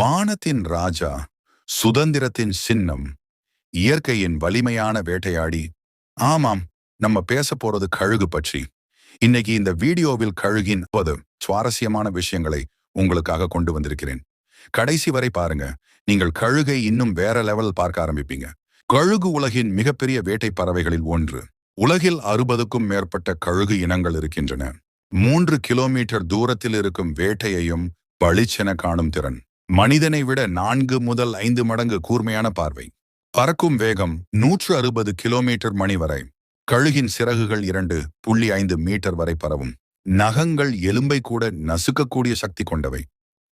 வானத்தின் ராஜா சுதந்திரத்தின் சின்னம் இயற்கையின் வலிமையான வேட்டையாடி ஆமாம் நம்ம பேச போறது கழுகு பற்றி. இன்னைக்கு இந்த வீடியோவில் கழுகின் பது சுவாரஸ்யமான விஷயங்களை உங்களுக்காக கொண்டு வந்திருக்கிறேன். கடைசி வரை பாருங்க நீங்கள் கழுகை இன்னும் வேற லெவல் பார்க்க ஆரம்பிப்பீங்க. கழுகு உலகின் மிகப்பெரிய வேட்டை பறவைகளில் ஒன்று. உலகில் அறுபதுக்கும் மேற்பட்ட கழுகு இனங்கள் இருக்கின்றன. மூன்று கிலோமீட்டர் தூரத்தில் இருக்கும் வேட்டையையும் பளிச்சென காணும் திறன். மனிதனை விட நான்கு முதல் ஐந்து மடங்கு கூர்மையான பார்வை. பறக்கும் வேகம் நூற்று அறுபது கிலோமீட்டர் மணி வரை. கழுகின் சிறகுகள் இரண்டு புள்ளி ஐந்து மீட்டர் வரை பரவும். நகங்கள் எலும்பை கூட நசுக்கக்கூடிய சக்தி கொண்டவை.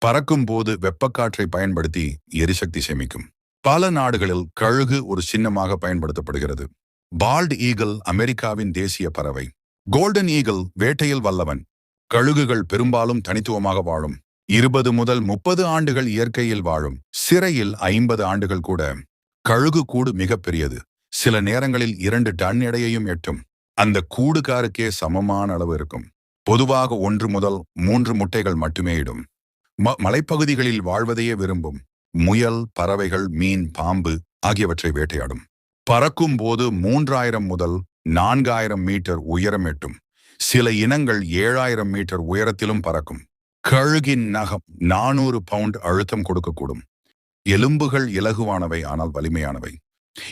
பறக்கும் போது வெப்பக்காற்றை பயன்படுத்தி எரிசக்தி சேமிக்கும். பல நாடுகளில் கழுகு ஒரு சின்னமாக பயன்படுத்தப்படுகிறது. பால்ட் ஈகிள் அமெரிக்காவின் தேசிய பறவை. கோல்டன் ஈகிள் வேட்டையில் வல்லவன். கழுகுகள் பெரும்பாலும் தனித்துவமாக வாழும். இருபது முதல் முப்பது ஆண்டுகள் இயற்கையில் வாழும். சிறையில் ஐம்பது ஆண்டுகள் கூட கழுகு கூடு மிகப்பெரியது சில நேரங்களில் இரண்டு டன் எடையையும் எட்டும். அந்த கூடுகாருக்கே சமமான அளவு இருக்கும். பொதுவாக ஒன்று முதல் மூன்று முட்டைகள் மட்டுமே இடும். ம மலைப்பகுதிகளில் வாழ்வதையே விரும்பும். முயல் பறவைகள் மீன் பாம்பு ஆகியவற்றை வேட்டையாடும். பறக்கும் போது மூன்றாயிரம் முதல் நான்காயிரம் மீட்டர் உயரம் எட்டும். சில இனங்கள் ஏழாயிரம் மீட்டர் உயரத்திலும் பறக்கும். கழுகின் நகம் நானூறு பவுண்ட் அழுத்தம் கொடுக்கக்கூடும். எலும்புகள் இலகுவானவை ஆனால் வலிமையானவை.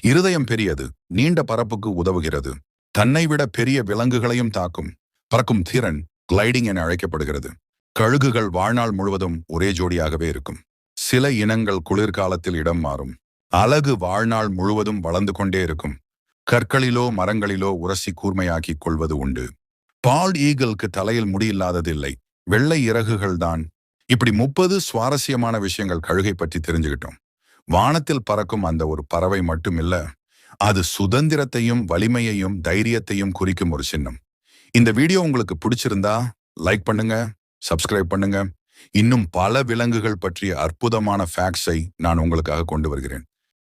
இருதயம் பெரியது நீண்ட பரப்புக்கு உதவுகிறது. தன்னை விட பெரிய விலங்குகளையும் தாக்கும். பறக்கும் திறன் கிளைடிங் என அழைக்கப்படுகிறது. கழுகுகள் வாழ்நாள் முழுவதும் ஒரே ஜோடியாகவே இருக்கும். சில இனங்கள் குளிர்காலத்தில் இடம் மாறும். அழகு வாழ்நாள் முழுவதும் வளர்ந்து கொண்டே இருக்கும். கற்களிலோ மரங்களிலோ உரசி கூர்மையாக்கிக் கொள்வது உண்டு. பால் ஈகிள்க்கு தலையில் முடியில்லாததில்லை வெள்ளை இறகுகள் தான் இப்படி முப்பது சுவாரஸ்யமான விஷயங்கள் கழுகை பற்றி தெரிஞ்சுக்கிட்டோம். வானத்தில் பறக்கும் அந்த ஒரு பறவை மட்டுமில்ல அது சுதந்திரத்தையும் வலிமையையும் தைரியத்தையும் குறிக்கும் ஒரு சின்னம். இந்த வீடியோ உங்களுக்கு பிடிச்சிருந்தா லைக் பண்ணுங்க சப்ஸ்கிரைப் பண்ணுங்க. இன்னும் பல விலங்குகள் பற்றிய அற்புதமான ஃபேக்ட்ஸை நான் உங்களுக்காக கொண்டு வருகிறேன்.